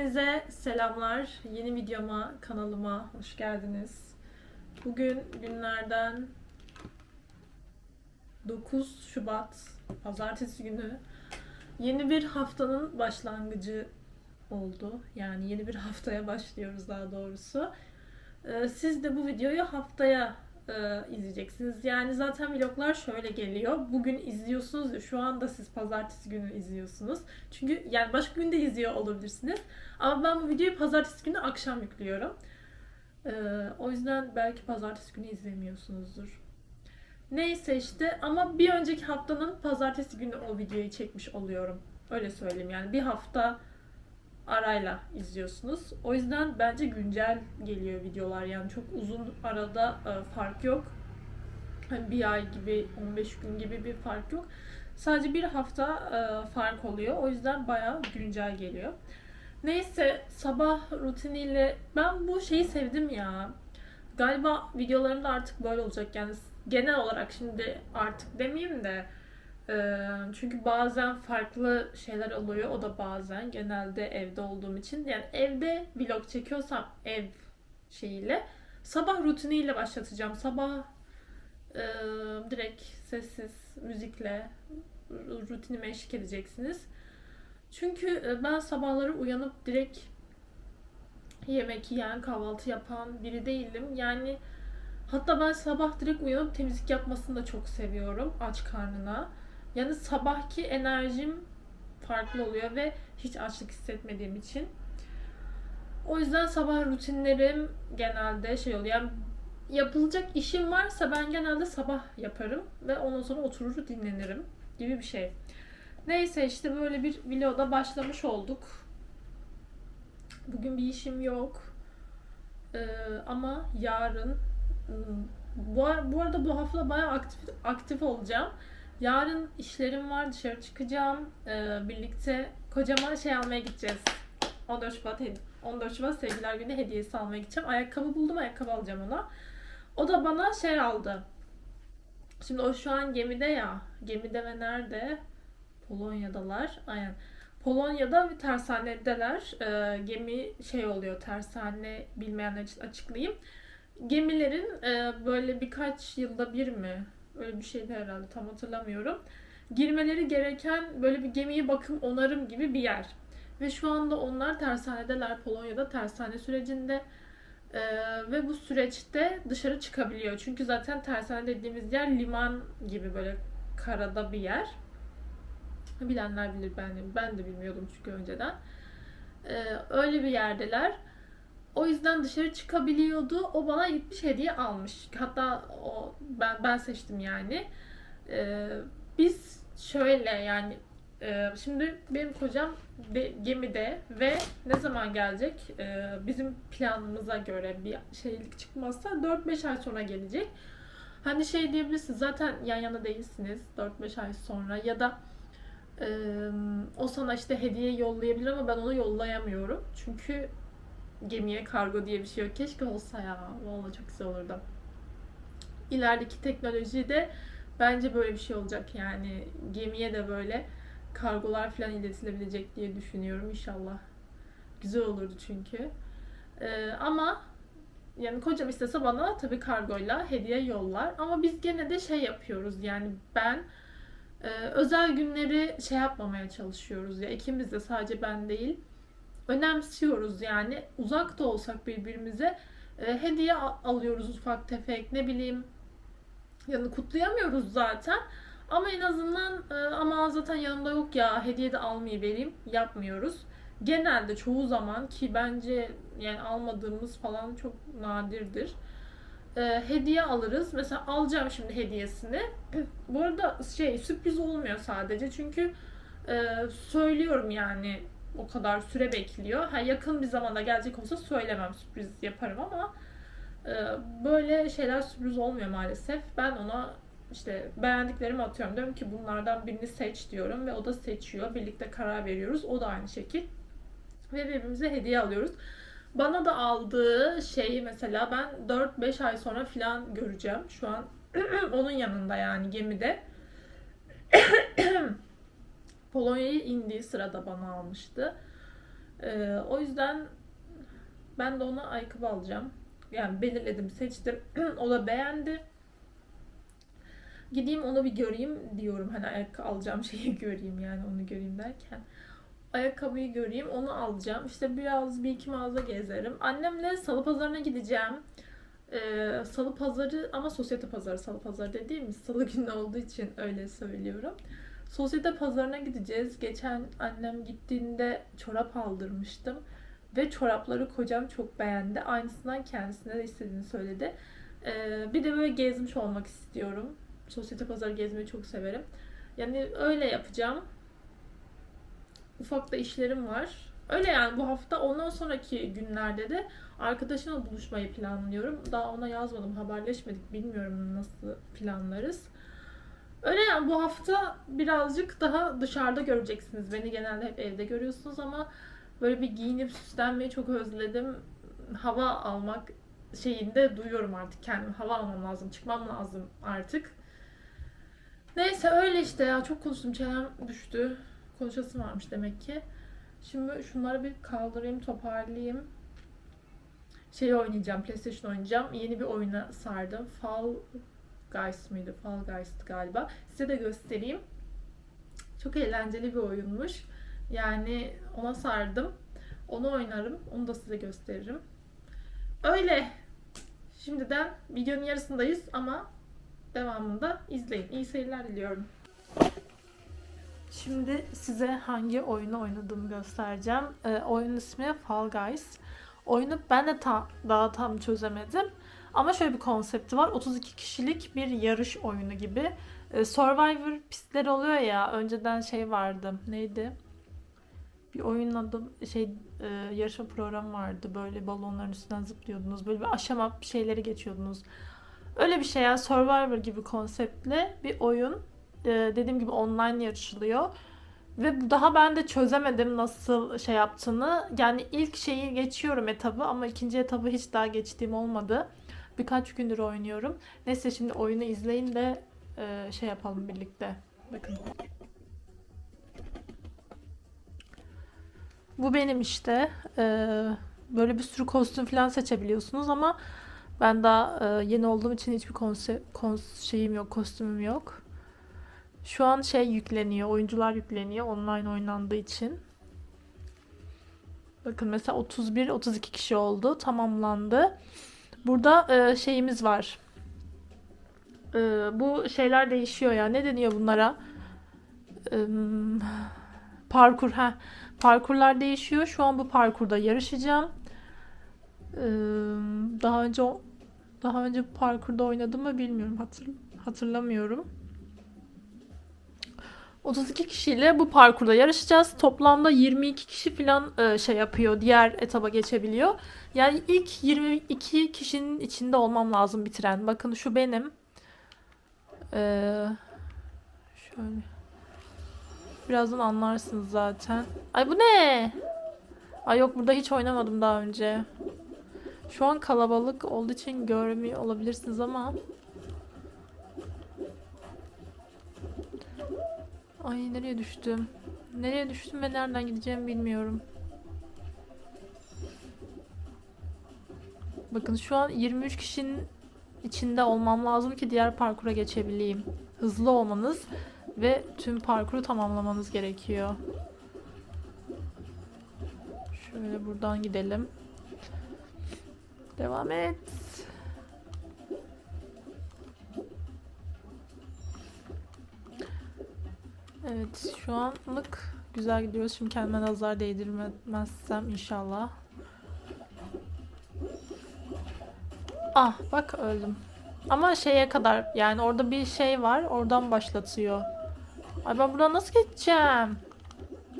Hepinize selamlar. Yeni videoma, kanalıma hoş geldiniz. Bugün günlerden 9 Şubat Pazartesi günü. Yeni bir haftanın başlangıcı oldu. Yani yeni bir haftaya başlıyoruz daha doğrusu. Ee, Siz de bu videoyu haftaya e, izleyeceksiniz. Yani zaten vloglar şöyle geliyor. Bugün izliyorsunuz şu anda siz pazartesi günü izliyorsunuz. Çünkü yani başka günde izliyor olabilirsiniz. Ama ben bu videoyu pazartesi günü akşam yüklüyorum. Ee, o yüzden belki pazartesi günü izlemiyorsunuzdur. Neyse işte ama bir önceki haftanın pazartesi günü o videoyu çekmiş oluyorum. Öyle söyleyeyim yani bir hafta arayla izliyorsunuz. O yüzden bence güncel geliyor videolar yani çok uzun arada e, fark yok. Hani bir ay gibi 15 gün gibi bir fark yok. Sadece bir hafta e, fark oluyor. O yüzden bayağı güncel geliyor. Neyse sabah rutiniyle ben bu şeyi sevdim ya. Galiba videolarımda artık böyle olacak yani genel olarak şimdi artık demeyeyim de çünkü bazen farklı şeyler oluyor o da bazen genelde evde olduğum için yani evde vlog çekiyorsam ev şeyiyle sabah rutiniyle başlatacağım sabah e, direkt sessiz müzikle rutinime eşlik edeceksiniz. Çünkü ben sabahları uyanıp direkt yemek yiyen, kahvaltı yapan biri değilim. Yani hatta ben sabah direkt uyanıp temizlik yapmasını da çok seviyorum aç karnına. Yani sabahki enerjim farklı oluyor ve hiç açlık hissetmediğim için. O yüzden sabah rutinlerim genelde şey oluyor. Yani yapılacak işim varsa ben genelde sabah yaparım ve ondan sonra oturur dinlenirim gibi bir şey. Neyse işte böyle bir vloga başlamış olduk. Bugün bir işim yok. Ee, ama yarın hmm, bu, bu arada bu hafta bayağı aktif, aktif olacağım. Yarın işlerim var dışarı çıkacağım. Ee, birlikte kocaman şey almaya gideceğiz. 14 Şubat hed- 14 Şubat Sevgiler Günü hediyesi almaya gideceğim. Ayakkabı buldum ayakkabı alacağım ona. O da bana şey aldı. Şimdi o şu an gemide ya. Gemide ve nerede? Polonya'dalar. Aynen. Polonya'da bir tersanedeler. Ee, gemi şey oluyor tersane bilmeyenler için açıklayayım. Gemilerin e, böyle birkaç yılda bir mi? Öyle bir şeydi herhalde tam hatırlamıyorum. Girmeleri gereken böyle bir gemiyi bakım onarım gibi bir yer. Ve şu anda onlar tersanedeler Polonya'da tersane sürecinde. Ee, ve bu süreçte dışarı çıkabiliyor. Çünkü zaten tersane dediğimiz yer liman gibi böyle karada bir yer. Bilenler bilir ben ben de bilmiyordum çünkü önceden. Ee, öyle bir yerdeler. O yüzden dışarı çıkabiliyordu. O bana gitmiş hediye almış. Hatta o ben ben seçtim yani. Ee, biz şöyle yani e, şimdi benim kocam de, gemide ve ne zaman gelecek? Ee, bizim planımıza göre bir şeylik çıkmazsa 4-5 ay sonra gelecek. Hani şey diyebilirsiniz zaten yan yana değilsiniz 4-5 ay sonra ya da e, o sana işte hediye yollayabilir ama ben onu yollayamıyorum. Çünkü gemiye kargo diye bir şey yok. Keşke olsa ya. Vallahi çok güzel olurdu. İlerideki teknolojide bence böyle bir şey olacak yani. Gemiye de böyle kargolar falan iletilebilecek diye düşünüyorum inşallah. Güzel olurdu çünkü. Ee, ama yani kocam istese bana tabii kargoyla hediye yollar. Ama biz gene de şey yapıyoruz yani ben e, özel günleri şey yapmamaya çalışıyoruz ya ikimiz de sadece ben değil önemsiyoruz yani uzak da olsak birbirimize e, hediye alıyoruz ufak tefek ne bileyim yani kutlayamıyoruz zaten ama en azından e, ama zaten yanımda yok ya hediye de almayı vereyim yapmıyoruz. Genelde çoğu zaman ki bence yani almadığımız falan çok nadirdir. E, hediye alırız. Mesela alacağım şimdi hediyesini. Bu arada şey sürpriz olmuyor sadece çünkü e, söylüyorum yani o kadar süre bekliyor. Ha, yakın bir zamanda gelecek olsa söylemem sürpriz yaparım ama e, böyle şeyler sürpriz olmuyor maalesef. Ben ona işte beğendiklerimi atıyorum. Diyorum ki bunlardan birini seç diyorum ve o da seçiyor. Birlikte karar veriyoruz. O da aynı şekil. Ve birbirimize hediye alıyoruz. Bana da aldığı şeyi mesela ben 4-5 ay sonra falan göreceğim. Şu an onun yanında yani gemide. Polonya'ya indiği sırada bana almıştı. Ee, o yüzden ben de ona ayakkabı alacağım. Yani belirledim, seçtim. o da beğendi. Gideyim onu bir göreyim diyorum. Hani ayakkabı alacağım şeyi göreyim yani onu göreyim derken. Ayakkabıyı göreyim, onu alacağım. İşte biraz bir iki mağaza gezerim. Annemle salı pazarına gideceğim. Ee, salı pazarı ama sosyete pazarı salı pazarı dediğimiz salı günü olduğu için öyle söylüyorum. Sosyete pazarına gideceğiz. Geçen annem gittiğinde çorap aldırmıştım. Ve çorapları kocam çok beğendi. Aynısından kendisine de istediğini söyledi. Ee, bir de böyle gezmiş olmak istiyorum. Sosyete pazarı gezmeyi çok severim. Yani öyle yapacağım. Ufak da işlerim var. Öyle yani bu hafta ondan sonraki günlerde de arkadaşımla buluşmayı planlıyorum. Daha ona yazmadım, haberleşmedik. Bilmiyorum nasıl planlarız. Öyle yani bu hafta birazcık daha dışarıda göreceksiniz. Beni genelde hep evde görüyorsunuz ama böyle bir giyinip süslenmeyi çok özledim. Hava almak şeyinde duyuyorum artık kendim. Hava almam lazım, çıkmam lazım artık. Neyse öyle işte ya. Çok konuştum. Çenem düştü. Konuşasım varmış demek ki. Şimdi şunları bir kaldırayım, toparlayayım. Şey oynayacağım, PlayStation oynayacağım. Yeni bir oyuna sardım. Fall Guys mıydı? Fall Guys'tı galiba. Size de göstereyim. Çok eğlenceli bir oyunmuş. Yani ona sardım. Onu oynarım. Onu da size gösteririm. Öyle. Şimdiden videonun yarısındayız ama devamında izleyin. İyi seyirler diliyorum. Şimdi size hangi oyunu oynadığımı göstereceğim. Ee, oyunun ismi Fall Guys. Oyunu ben de ta- daha tam çözemedim. Ama şöyle bir konsepti var. 32 kişilik bir yarış oyunu gibi. Ee, Survivor pistleri oluyor ya. Önceden şey vardı. Neydi? Bir oyunun adı şey e, yarışma programı vardı. Böyle balonların üstünden zıplıyordunuz. Böyle bir aşama şeyleri geçiyordunuz. Öyle bir şey yani Survivor gibi konseptli bir oyun. Ee, dediğim gibi online yarışılıyor. Ve daha ben de çözemedim nasıl şey yaptığını. Yani ilk şeyi geçiyorum etabı ama ikinci etabı hiç daha geçtiğim olmadı. Birkaç gündür oynuyorum. Neyse şimdi oyunu izleyin de e, şey yapalım birlikte. Bakın. Bu benim işte. Ee, böyle bir sürü kostüm falan seçebiliyorsunuz ama ben daha e, yeni olduğum için hiçbir konsept kons şeyim yok, kostümüm yok. Şu an şey yükleniyor, oyuncular yükleniyor online oynandığı için. Bakın mesela 31 32 kişi oldu, tamamlandı. Burada e, şeyimiz var. E, bu şeyler değişiyor ya. Ne deniyor bunlara? E, parkur ha. Parkurlar değişiyor. Şu an bu parkurda yarışacağım. E, daha önce daha önce parkurda oynadım mı bilmiyorum. Hatır, hatırlamıyorum. 32 kişiyle bu parkurda yarışacağız. Toplamda 22 kişi falan e, şey yapıyor. Diğer etaba geçebiliyor. Yani ilk 22 kişinin içinde olmam lazım bitiren. Bakın şu benim. Ee, şöyle. Birazdan anlarsınız zaten. Ay bu ne? Ay yok burada hiç oynamadım daha önce. Şu an kalabalık olduğu için görmüyor olabilirsiniz ama. Ay nereye düştüm? Nereye düştüm ve nereden gideceğimi bilmiyorum. Bakın şu an 23 kişinin içinde olmam lazım ki diğer parkura geçebileyim. Hızlı olmanız ve tüm parkuru tamamlamanız gerekiyor. Şöyle buradan gidelim. Devam et. Evet şu anlık güzel gidiyoruz. Şimdi kendime nazar değdirmezsem inşallah. Ah bak öldüm. Ama şeye kadar yani orada bir şey var oradan başlatıyor. Ay ben buradan nasıl geçeceğim?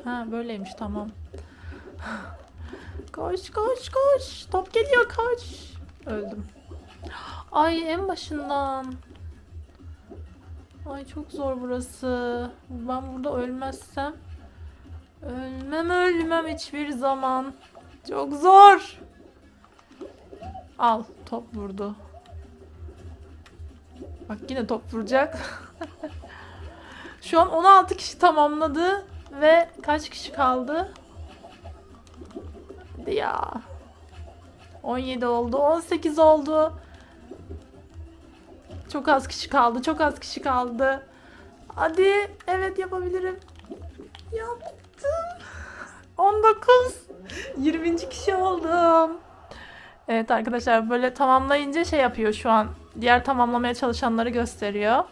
Ha böyleymiş tamam. Koş koş koş. Top geliyor koş. Öldüm. Ay en başından. Ay çok zor burası. Ben burada ölmezsem ölmem ölmem hiçbir zaman. Çok zor. Al top vurdu. Bak yine top vuracak. Şu an 16 kişi tamamladı ve kaç kişi kaldı? Hadi ya. 17 oldu. 18 oldu. Çok az kişi kaldı. Çok az kişi kaldı. Hadi. Evet yapabilirim. Yaptım. 19. 20. kişi oldum. Evet arkadaşlar böyle tamamlayınca şey yapıyor şu an. Diğer tamamlamaya çalışanları gösteriyor.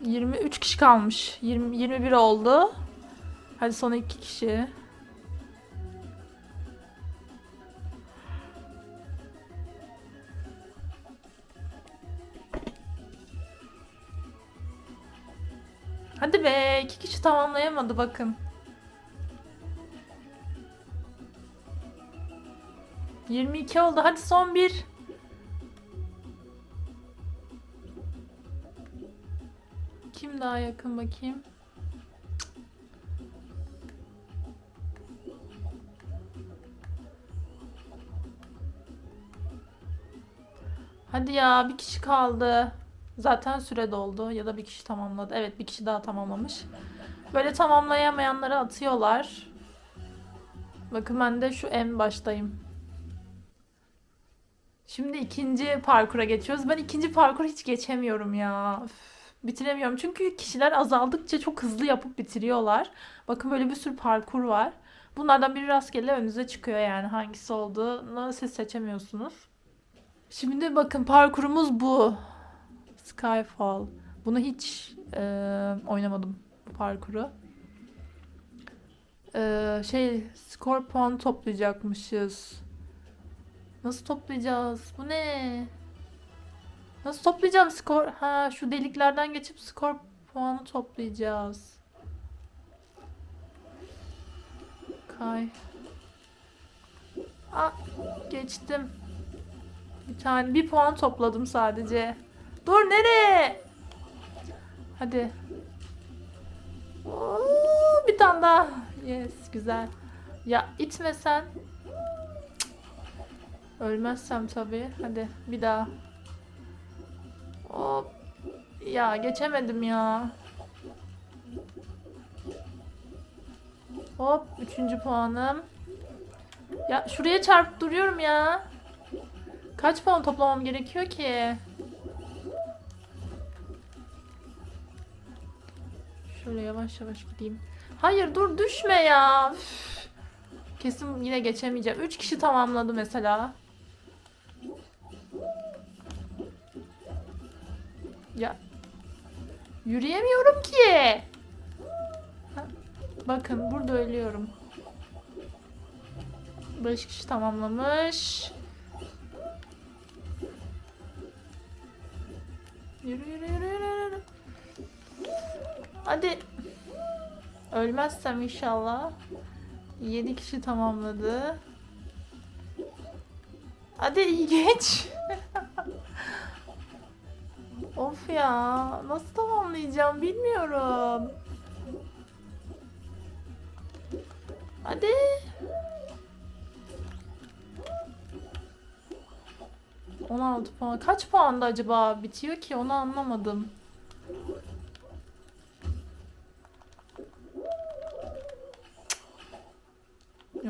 23 kişi kalmış. 20, 21 oldu. Hadi son iki kişi. İki kişi tamamlayamadı bakın. 22 oldu. Hadi son bir. Kim daha yakın bakayım? Hadi ya bir kişi kaldı. Zaten süre doldu ya da bir kişi tamamladı. Evet bir kişi daha tamamlamış. Böyle tamamlayamayanları atıyorlar. Bakın ben de şu en baştayım. Şimdi ikinci parkura geçiyoruz. Ben ikinci parkuru hiç geçemiyorum ya. Üf, bitiremiyorum. Çünkü kişiler azaldıkça çok hızlı yapıp bitiriyorlar. Bakın böyle bir sürü parkur var. Bunlardan biri rastgele önünüze çıkıyor yani. Hangisi olduğunu siz seçemiyorsunuz. Şimdi bakın parkurumuz bu. Skyfall. Bunu hiç e, oynamadım parkuru. E, şey skor puan toplayacakmışız. Nasıl toplayacağız? Bu ne? Nasıl toplayacağım skor? Ha şu deliklerden geçip skor puanı toplayacağız. Kay. Aa, geçtim. Bir tane bir puan topladım sadece. Dur nereye? Hadi. Oo, bir tane daha. Yes güzel. Ya itmesen. Ölmezsem tabii. Hadi bir daha. Hop. Ya geçemedim ya. Hop. Üçüncü puanım. Ya şuraya çarpıp duruyorum ya. Kaç puan toplamam gerekiyor ki? Şöyle yavaş yavaş gideyim. Hayır dur düşme ya. Üf. Kesin yine geçemeyeceğim. Üç kişi tamamladı mesela. Ya yürüyemiyorum ki. Bakın burada ölüyorum. 5 kişi tamamlamış. Yürü yürü. yürü. Hadi. Ölmezsem inşallah. 7 kişi tamamladı. Hadi iyi geç. of ya. Nasıl tamamlayacağım bilmiyorum. Hadi. On altı puan. Kaç puanda acaba bitiyor ki onu anlamadım.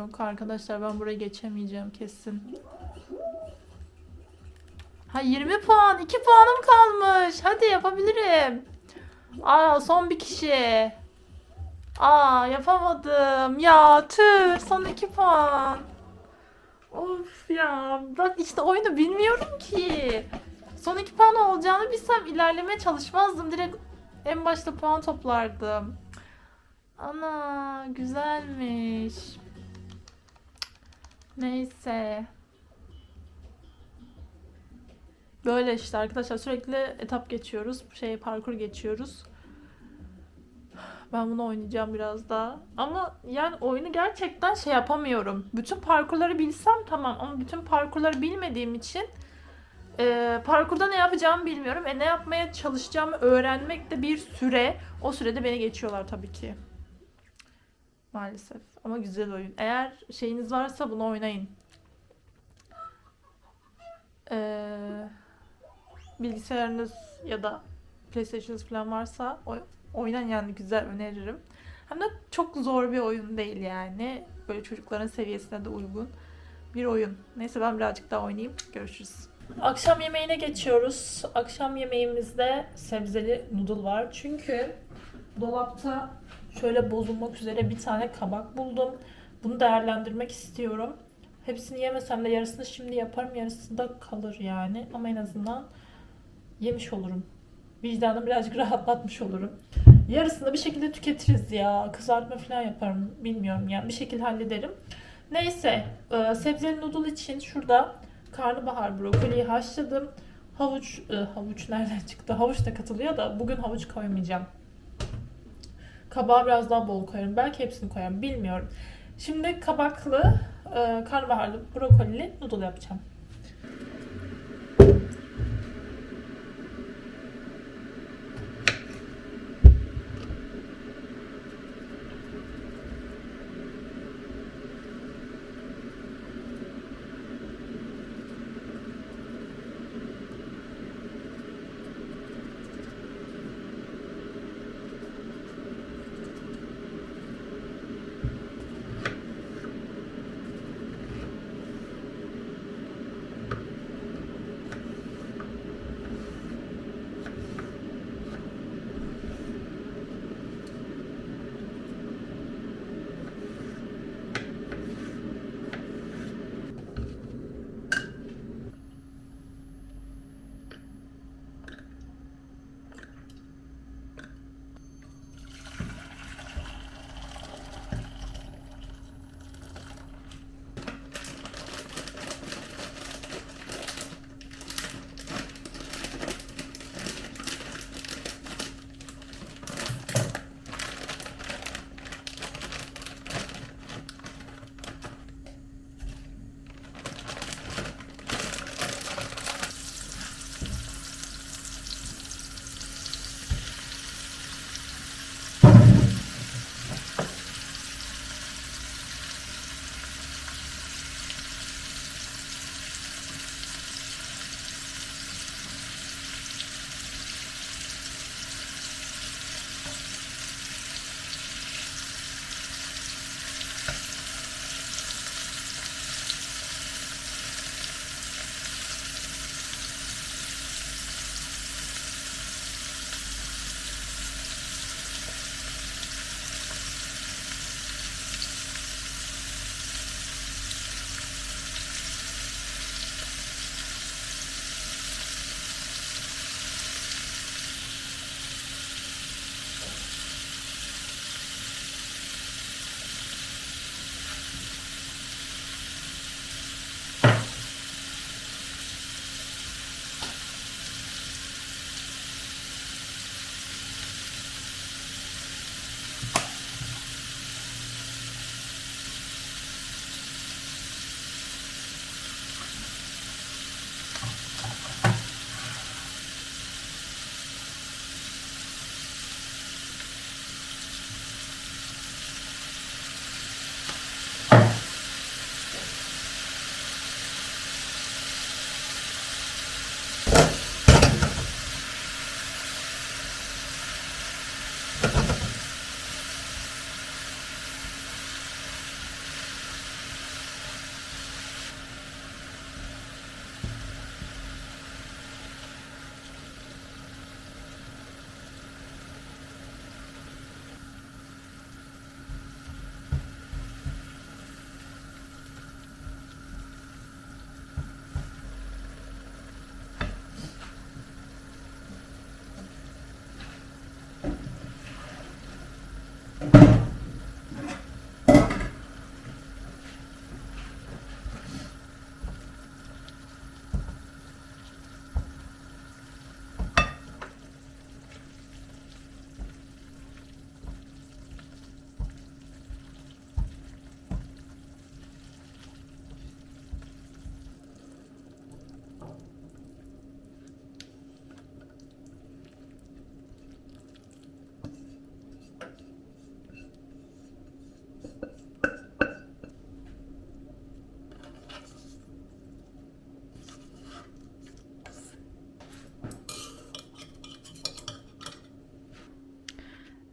Yok arkadaşlar ben buraya geçemeyeceğim kesin. Ha 20 puan. 2 puanım kalmış. Hadi yapabilirim. Aa son bir kişi. Aa yapamadım. Ya tüh son 2 puan. Of ya. Bak işte oyunu bilmiyorum ki. Son 2 puan olacağını bilsem ilerlemeye çalışmazdım. Direkt en başta puan toplardım. Ana güzelmiş. Neyse. Böyle işte arkadaşlar sürekli etap geçiyoruz. Şey parkur geçiyoruz. Ben bunu oynayacağım biraz daha. Ama yani oyunu gerçekten şey yapamıyorum. Bütün parkurları bilsem tamam ama bütün parkurları bilmediğim için e, parkurda ne yapacağımı bilmiyorum. E ne yapmaya çalışacağımı öğrenmek de bir süre. O sürede beni geçiyorlar tabii ki. Maalesef. Ama güzel oyun. Eğer şeyiniz varsa bunu oynayın. Ee, bilgisayarınız ya da PlayStation'ınız falan varsa oy- oynayın yani güzel öneririm. Hem de çok zor bir oyun değil yani. Böyle çocukların seviyesine de uygun bir oyun. Neyse ben birazcık daha oynayayım. Görüşürüz. Akşam yemeğine geçiyoruz. Akşam yemeğimizde sebzeli noodle var. Çünkü dolapta şöyle bozulmak üzere bir tane kabak buldum. Bunu değerlendirmek istiyorum. Hepsini yemesem de yarısını şimdi yaparım. Yarısı da kalır yani. Ama en azından yemiş olurum. Vicdanımı birazcık rahatlatmış olurum. Yarısını bir şekilde tüketiriz ya. Kızartma falan yaparım. Bilmiyorum yani. Bir şekilde hallederim. Neyse. e, sebzeli noodle için şurada karnabahar brokoliyi haşladım. Havuç, e, havuç nereden çıktı? Havuç da katılıyor da bugün havuç koymayacağım. Kabağı biraz daha bol koyarım. Belki hepsini koyarım. Bilmiyorum. Şimdi kabaklı, e, karnabaharlı, brokolili noodle yapacağım.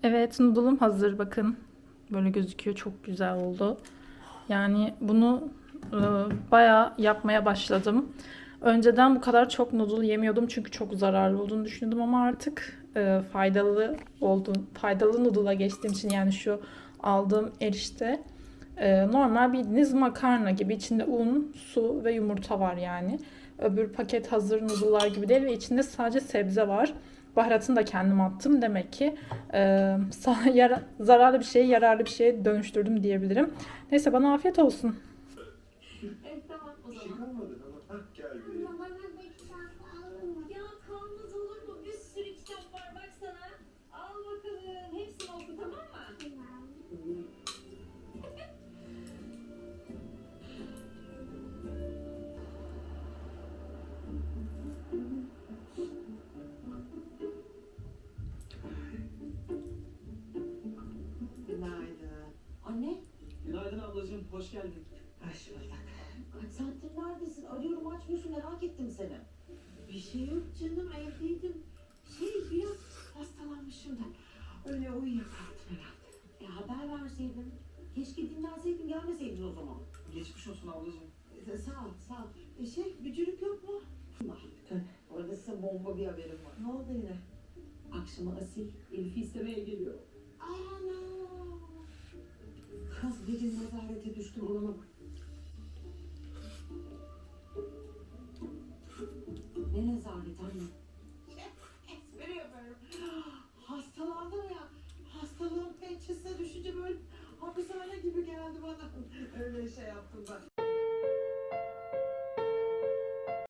Evet noodle'um hazır bakın. Böyle gözüküyor çok güzel oldu. Yani bunu e, bayağı yapmaya başladım. Önceden bu kadar çok noodle yemiyordum çünkü çok zararlı olduğunu düşünüyordum ama artık e, faydalı oldu. Faydalı noodle'a geçtiğim için yani şu aldığım erişte e, normal bildiğiniz makarna gibi içinde un, su ve yumurta var yani. Öbür paket hazır noodle'lar gibi değil ve içinde sadece sebze var. Baharatını da kendim attım. Demek ki e, yara- zararlı bir şeyi yararlı bir şeye dönüştürdüm diyebilirim. Neyse bana afiyet olsun. Evet tamam o şey zaman. Ablacığım, hoş geldin. hoş bulduk. Kaç saattir neredesin? Arıyorum açmıyorsun merak ettim seni. Bir şey yok canım, evdeydim. Şey, biraz hastalanmışım da. Öyle uyuyakaldım herhalde. E haber verseydin. Keşke dinlenseydin gelmeseydin o zaman. Geçmiş olsun ablacığım. Ee, Sağ ol, sağ ol. E şey, bücürük yok mu? Var. Orada size bomba bir haberim var. Ne oldu yine? Akşama Asil Elif'i istemeye geliyor. Ana! Kız bir gün nezarete düştüm anama bak. Ne nezaret anne? Espri yapıyorum. Hastalandım ya. Hastalığın pençesine düşünce böyle hapishane gibi geldi bana. Öyle şey yaptım ben.